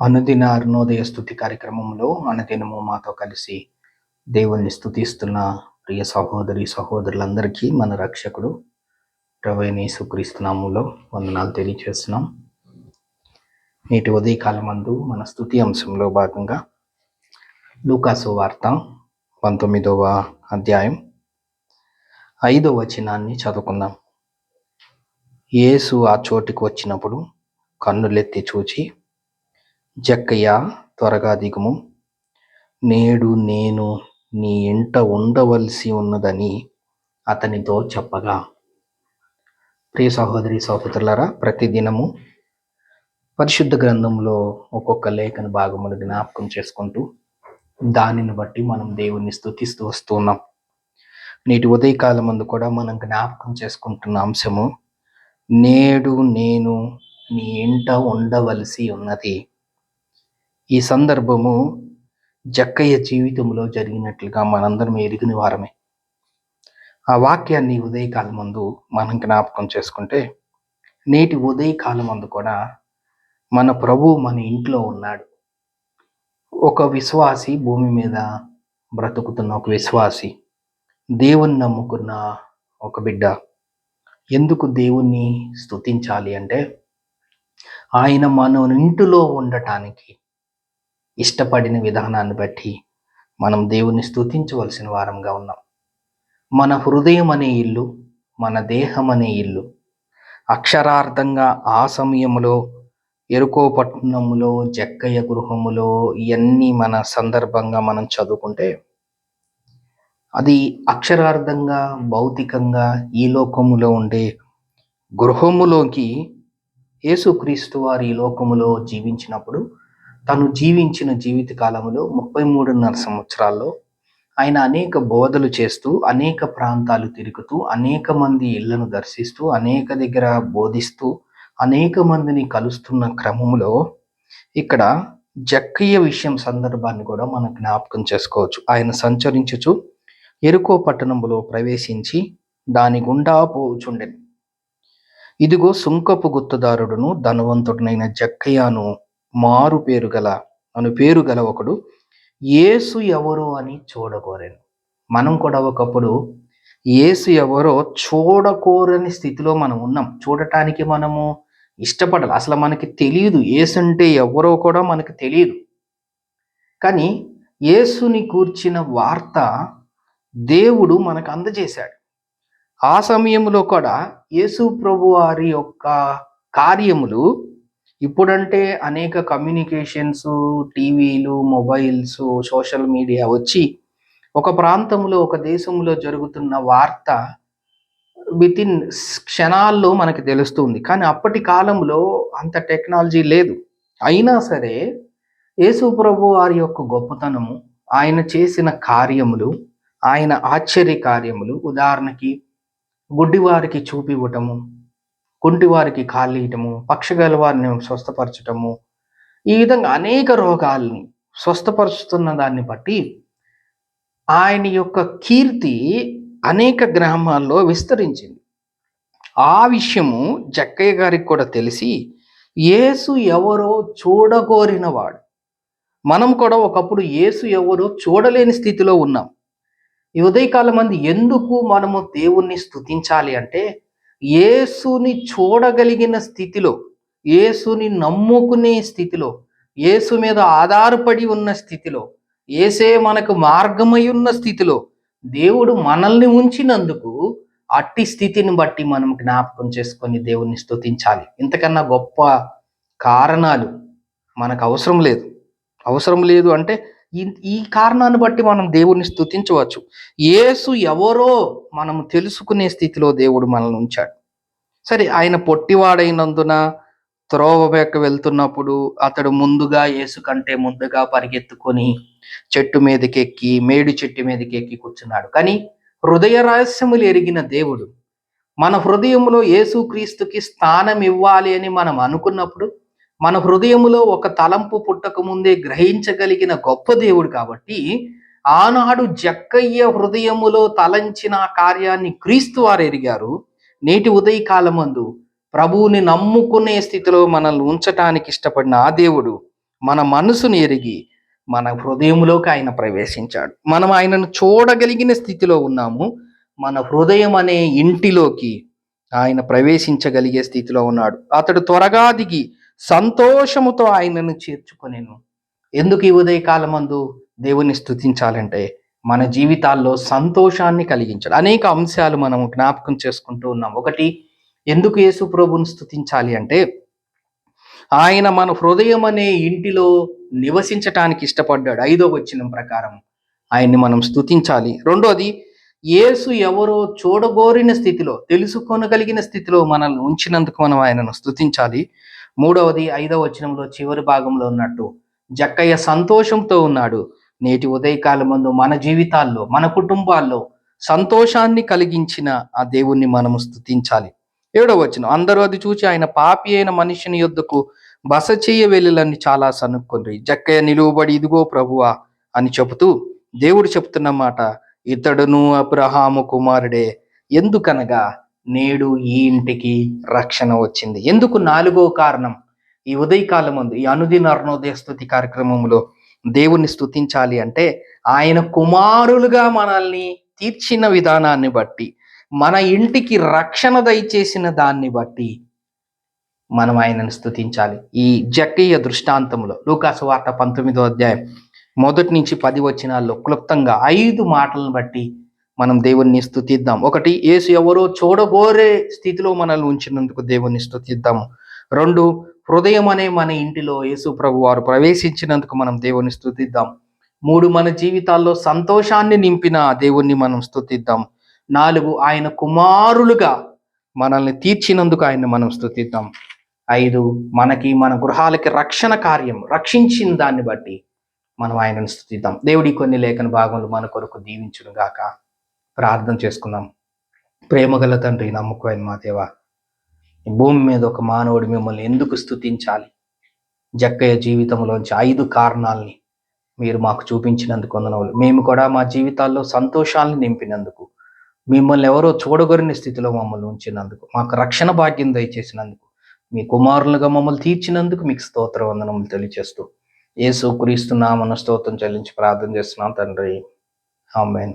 అనుదిన అరుణోదయ స్థుతి కార్యక్రమంలో అనుదినము మాతో కలిసి దేవుణ్ణి స్థుతిస్తున్న ప్రియ సహోదరి సహోదరులందరికీ మన రక్షకుడు ప్రవేణి సుక్రీస్తునాములో వందనాలు తెలియజేస్తున్నాం నేటి ఉదయకాలం అందు మన స్థుతి అంశంలో భాగంగా లూకాసు వార్త పంతొమ్మిదవ అధ్యాయం ఐదవ వచనాన్ని చదువుకుందాం. యేసు ఆ చోటికి వచ్చినప్పుడు కన్నులెత్తి చూచి జక్కయ్య త్వరగా దిగుము. నేడు నేను నీ ఇంట ఉండవలసి ఉన్నదని అతనితో చెప్పగా. ప్రియ సహోదరి సహోదరులరా ప్రతిదినము పరిశుద్ధ గ్రంథంలో ఒక్కొక్క లేఖన భాగములు జ్ఞాపకం చేసుకుంటూ దానిని బట్టి మనం దేవుణ్ణి స్తుతిస్తూ వస్తున్నాం నేటి ఉదయకాలం ముందు కూడా మనం జ్ఞాపకం చేసుకుంటున్న అంశము నేడు నేను నీ ఇంట ఉండవలసి ఉన్నది. ఈ సందర్భము జక్కయ్య జీవితంలో జరిగినట్లుగా మనందరం ఎరిగిన వారమే. ఆ వాక్యాన్ని ఉదయకాలం ముందు మనం జ్ఞాపకం చేసుకుంటే నేటి ఉదయకాలం ముందు కూడా మన ప్రభు మన ఇంట్లో ఉన్నాడు. ఒక విశ్వాసి భూమి మీద బ్రతుకుతున్న ఒక విశ్వాసి దేవుణ్ణి నమ్ముకున్న ఒక బిడ్డ. ఎందుకు దేవుణ్ణి స్తుతించాలి అంటే ఆయన మన ఇంటిలో ఉండటానికి ఇష్టపడిన విధానాన్ని బట్టి మనం దేవుణ్ణి స్తుతించవలసిన వారంగా ఉన్నాం. మన హృదయం అనే ఇల్లు మన దేహం అనే ఇల్లు. అక్షరార్థంగా ఆ సమయంలో ఎరుకో పట్టణములో జక్కయ్య గృహములో ఇవన్నీ మన సందర్భంగా మనం చదువుకుంటే అది అక్షరార్థంగా భౌతికంగా ఈ లోకములో ఉండే గృహములోకి యేసుక్రీస్తు వారి ఈ లోకములో జీవించినప్పుడు తను జీవించిన జీవిత కాలంలో ముప్పై మూడున్నర సంవత్సరాల్లో ఆయన అనేక బోధలు చేస్తూ అనేక ప్రాంతాలు తిరుగుతూ అనేక మంది ఇళ్ళను దర్శిస్తూ అనేక దగ్గర బోధిస్తూ అనేక మందిని కలుస్తున్న క్రమంలో ఇక్కడ జక్కయ్య విషయం సందర్భాన్ని కూడా మనం జ్ఞాపకం చేసుకోవచ్చు. ఆయన సంచరించుచు ఎరుకో పట్టణములో ప్రవేశించి దాని గుండా పోచుండెను ఇదిగో సుంకపు గుత్తదారుడును ధనవంతుడినైన జక్కయ్యను మారు పేరు గల అను పేరు గల ఒకడు ఏసు ఎవరు అని చూడకోరాను. మనం కూడా ఒకప్పుడు ఏసు ఎవరో చూడకోరని స్థితిలో మనం ఉన్నాం. చూడటానికి మనము ఇష్టపడాలి. అసలు మనకి తెలియదు. ఏసు అంటే ఎవరో కూడా మనకు తెలియదు. కానీ యేసుని కూర్చిన వార్త దేవుడు మనకు అందజేశాడు. ఆ సమయంలో కూడా యేసు ప్రభు వారి యొక్క కార్యములు ఇప్పుడంటే అనేక కమ్యూనికేషన్స్ టీవీలు మొబైల్స్ సోషల్ మీడియా వచ్చి ఒక ప్రాంతంలో ఒక దేశంలో జరుగుతున్న వార్త విత్ ఇన్ క్షణాల్లో మనకి తెలుస్తుంది. కానీ అప్పటి కాలంలో అంత టెక్నాలజీ లేదు. అయినా సరే యేసు ప్రభు వారి యొక్క గొప్పతనము ఆయన చేసిన కార్యములు ఆయన ఆశ్చర్య కార్యములు ఉదాహరణకి గుడ్డివారికి చూపివ్వటము కుంటివారికి కాళ్ళు ఇయటము పక్షగల వారిని స్వస్థపరచటము. ఈ విధంగా అనేక రోగాల్ని స్వస్థపరుచుతున్న దాన్ని బట్టి ఆయన యొక్క కీర్తి అనేక గ్రామాల్లో విస్తరించింది. ఆ విషయము జక్కయ్య గారికి కూడా తెలిసి యేసు ఎవరో చూడగోరినవాడు. మనం కూడా ఒకప్పుడు యేసు ఎవరో చూడలేని స్థితిలో ఉన్నాం. ఈ ఉదయకాలం మంది ఎందుకు మనము దేవుణ్ణి స్తుతించాలి అంటే యేసుని చూడగలిగిన స్థితిలో యేసుని నమ్ముకునే స్థితిలో యేసు మీద ఆధారపడి ఉన్న స్థితిలో ఏసే మనకు మార్గమై ఉన్న స్థితిలో దేవుడు మనల్ని ఉంచినందుకు అట్టి స్థితిని బట్టి మనం జ్ఞాపకం చేసుకొని దేవుణ్ణి స్తుతించాలి. ఇంతకన్నా గొప్ప కారణాలు మనకు అవసరం లేదు. అవసరం లేదు అంటే ఈ ఈ కారణాన్ని బట్టి మనం దేవుడిని స్థుతించవచ్చు యేసు ఎవరో మనం తెలుసుకునే స్థితిలో దేవుడు మనల్ని ఉంచాడు. సరే ఆయన పొట్టివాడైనందున త్రోవ వెక్క వెళ్తున్నప్పుడు అతడు ముందుగా యేసు కంటే ముందుగా పరిగెత్తుకొని చెట్టు మీదకెక్కి మేడి చెట్టు మీదకి ఎక్కి కూర్చున్నాడు. కానీ హృదయ రహస్యములు ఎరిగిన దేవుడు మన హృదయంలో యేసుక్రీస్తుకి స్థానం ఇవ్వాలి అని మనం అనుకున్నప్పుడు మన హృదయములో ఒక తలంపు పుట్టక ముందే గ్రహించగలిగిన గొప్ప దేవుడు కాబట్టి ఆనాడు జక్కయ్య హృదయములో తలంచిన కార్యాన్ని క్రీస్తు వారు ఎరిగారు. నేటి ఉదయకాలమందు ప్రభువుని నమ్ముకునే స్థితిలో మనల్ని ఉంచటానికి ఇష్టపడిన ఆ దేవుడు మన మనసును ఎరిగి మన హృదయంలోకి ఆయన ప్రవేశించాడు. మనం ఆయనను చూడగలిగిన స్థితిలో ఉన్నాము. మన హృదయం అనే ఇంటిలోకి ఆయన ప్రవేశించగలిగే స్థితిలో ఉన్నాడు. అతడు త్వరగా దిగి సంతోషముతో ఆయనను చేర్చుకొనేను. ఎందుకు ఈ ఉదయకాలమందు దేవుని స్థుతించాలంటే మన జీవితాల్లో సంతోషాన్ని కలిగించడం. అనేక అంశాలు మనం జ్ఞాపకం చేసుకుంటూ ఉన్నాం. ఒకటి ఎందుకు యేసు ప్రభుని స్థుతించాలి అంటే ఆయన మన హృదయం అనే ఇంటిలో నివసించటానికి ఇష్టపడ్డాడు. ఐదో వచ్చిన ప్రకారం ఆయన్ని మనం స్థుతించాలి రెండోది యేసు ఎవరో చూడగోరిన స్థితిలో తెలుసుకోనగలిగిన స్థితిలో మనల్ని ఉంచినందుకు మనం ఆయనను స్థుతించాలి మూడవది ఐదవ వచనంలో చివరి భాగంలో ఉన్నట్టు జక్కయ్య సంతోషంతో ఉన్నాడు. నేటి ఉదయకాలం ముందు మన జీవితాల్లో మన కుటుంబాల్లో సంతోషాన్ని కలిగించిన ఆ దేవుణ్ణి మనము స్తుతించాలి. ఏడవ వచనం అందరూ అది చూచి ఆయన పాపి అయిన మనిషిని యొద్దకు బస చేయ వెళ్ళలని చాలా సనుక్కుండ్రి జక్కయ్య నిలువబడి ఇదిగో ప్రభువా అని చెబుతూ దేవుడు చెప్తున్న మాట ఇతడును అబ్రహాము కుమారుడే ఎందుకనగా నేడు ఈ ఇంటికి రక్షణ వచ్చింది. ఎందుకు నాలుగో కారణం? ఈ ఉదయకాలం ముందు ఈ అనుదిన అరుణోదయ స్థుతి కార్యక్రమంలో దేవుణ్ణి స్థుతించాలి అంటే ఆయన కుమారులుగా మనల్ని తీర్చిన విధానాన్ని బట్టి మన ఇంటికి రక్షణ దయచేసిన దాన్ని బట్టి మనం ఆయనను స్థుతించాలి ఈ జక్కయ్య దృష్టాంతంలో లూకాసు వార్త పంతొమ్మిదో అధ్యాయం మొదటి నుంచి పది వచనాల్లో క్లుప్తంగా ఐదు మాటలను బట్టి మనం దేవుణ్ణి స్థుతిద్దాం ఒకటి యేసు ఎవరో చూడబోరే స్థితిలో మనల్ని ఉంచినందుకు దేవుణ్ణి స్థుతిద్దాము రెండు హృదయం అనే మన ఇంటిలో యేసు ప్రభు వారు ప్రవేశించినందుకు మనం దేవుని స్థుతిద్దాం మూడు మన జీవితాల్లో సంతోషాన్ని నింపిన దేవుణ్ణి మనం స్థుతిద్దాం నాలుగు ఆయన కుమారులుగా మనల్ని తీర్చినందుకు ఆయన్ని మనం స్థుతిద్దాం ఐదు మనకి మన గృహాలకి రక్షణ కార్యం రక్షించిన దాన్ని బట్టి మనం ఆయనను స్థుతిద్దాం దేవుడి కొన్ని లేఖన భాగంలో మన కొరకు దీవించును గాక ప్రార్థన చేసుకుందాం. ప్రేమగల తండ్రి నమ్మకమైన మా దేవ ఈ భూమి మీద ఒక మానవుడు మిమ్మల్ని ఎందుకు స్థుతించాలి జక్కయ్య జీవితంలోంచి ఐదు కారణాలని మీరు మాకు చూపించినందుకు వందనములు. మేము కూడా మా జీవితాల్లో సంతోషాలను నింపినందుకు మిమ్మల్ని ఎవరో చూడగొరిని స్థితిలో మమ్మల్ని ఉంచినందుకు మాకు రక్షణ భాగ్యం దయచేసినందుకు మీ కుమారులుగా మమ్మల్ని తీర్చినందుకు మీకు స్తోత్ర వందనములు తెలియచేస్తూ యేసు క్రీస్తు నామన స్తోత్రం చెల్లించి ప్రార్థన చేస్తున్నాం తండ్రి. ఆమెన్.